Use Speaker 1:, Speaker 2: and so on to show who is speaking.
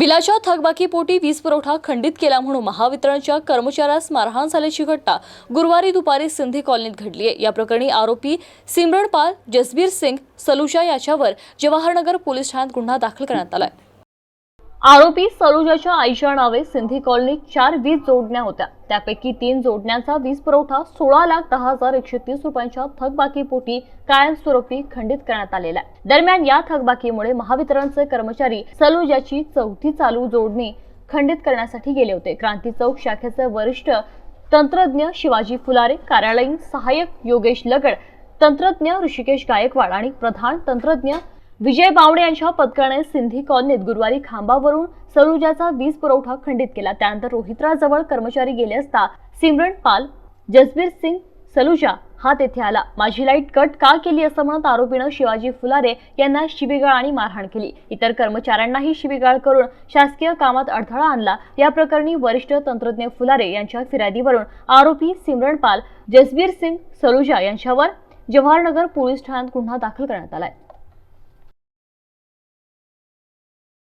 Speaker 1: बिलाच्या थकबाकीपोटी वीज पुरवठा खंडित केला म्हणून महावितरणच्या कर्मचाऱ्यास मारहाण झाल्याची घटना गुरुवारी दुपारी सिंधी कॉलनीत घडली आहे. या प्रकरणी आरोपी सिमरन पाल जसबीर सिंग सलुजा याच्यावर जवाहरनगर पोलीस ठाण्यात गुन्हा दाखल करण्यात आला आहे. आरोपी सलुजाच्या आईच्या नावे सिंधी कॉलनीत चार वीज जोडण्या होत्या. त्यापैकी तीन जोडण्यांचा वीज पुरवठा सोळा लाख दहा हजार एकशे तीस रुपयांच्या थकबाकीपोटी कायमस्वरूपी खंडित करण्यात आलेला आहे. दरम्यान या थकबाकीमुळे महावितरणचे कर्मचारी सलुजाची चौथी चालू जोडणी खंडित करण्यासाठी गेले होते. क्रांती चौक शाखेचे वरिष्ठ तंत्रज्ञ शिवाजी फुलारे कार्यालयीन सहाय्यक योगेश लगड तंत्रज्ञ ऋषिकेश गायकवाड आणि प्रधान तंत्रज्ञ विजय बावडे यांच्या पथकाने सिंधी कॉलनीत गुरुवारी खांबावरून सरुजाचा वीज पुरवठा खंडित केला. त्यानंतर रोहितराजवळ कर्मचारी गेले असता सिमरन पाल जसबीर सिंग सलुजा हा तेथे आला. माझी लाइट कट का केली असं म्हणत आरोपीनं शिवाजी फुलारे यांना शिबिगाळ आणि मारहाण केली. इतर कर्मचाऱ्यांनाही शिबिगाळ करून शासकीय कामात अडथळा आणला. या प्रकरणी वरिष्ठ तंत्रज्ञ फुलारे यांच्या फिर्यादीवरून आरोपी सिमरन पाल जसबीर सिंग सलुजा यांच्यावर जवाहरनगर पोलीस ठाण्यात गुन्हा दाखल करण्यात आलाय.